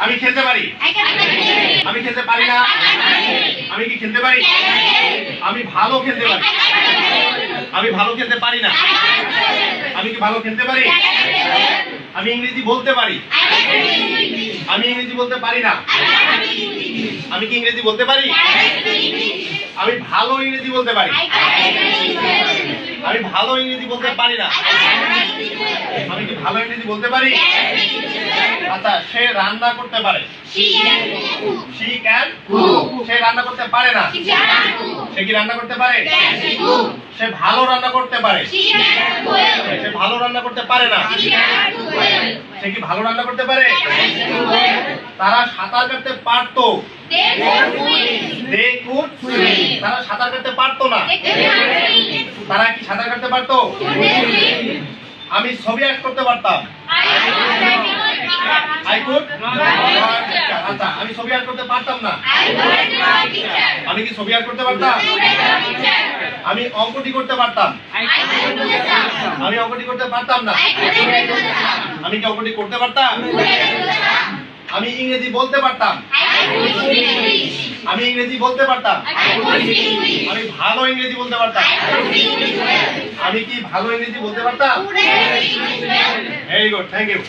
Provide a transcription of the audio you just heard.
আমি খেলতে পারি? আমি খেলতে পারি না? আমি কি খেলতে পারি? আমি ভালো খেলতে পারি। আমি ভালো খেলতে পারি না। আমি কি ভালো খেলতে পারি? আমি ইংরেজি বলতে পারি। আমি ইংরেজি বলতে পারি না। আমি কি ইংরেজি বলতে পারি? আমি ভালো ইংরেজি বলতে পারি। আমি ভালো ইংরেজি বলতে পারি না। আমি কি ভালো ইংরেজি বলতে পারি? আচ্ছা সে রান্না করতে পারে সি ক্যান সে রান্না করতে পারে না সে কি রান্না করতে পারে সে ভালো রান্না করতে পারে সে ভালো রান্না করতে পারে না সে কি ভালো রান্না করতে পারে তারা সাঁতার কাটতে পারতো তারা সাঁতার কাটতে পারতো না তারা কি সাঁতার কাটতে পারতো আমি ছবি আর্ট করতে পারতাম আমি ছবি আর্ট করতে পারতাম না। আমি কি ছবি আর্ট করতে পারতাম? আমি অঙ্কটি করতে পারতাম। আমি অঙ্কটি করতে পারতাম না। আমি কি অঙ্কটি করতে পারতাম? আমি ইংরেজি বলতে পারতাম। আমি ইংরেজি বলতে পারতাম। আমি ভালো ইংরেজি বলতে পারতাম। আমি কি ভালো ইংরেজি বলতে পারতাম? Very good thank you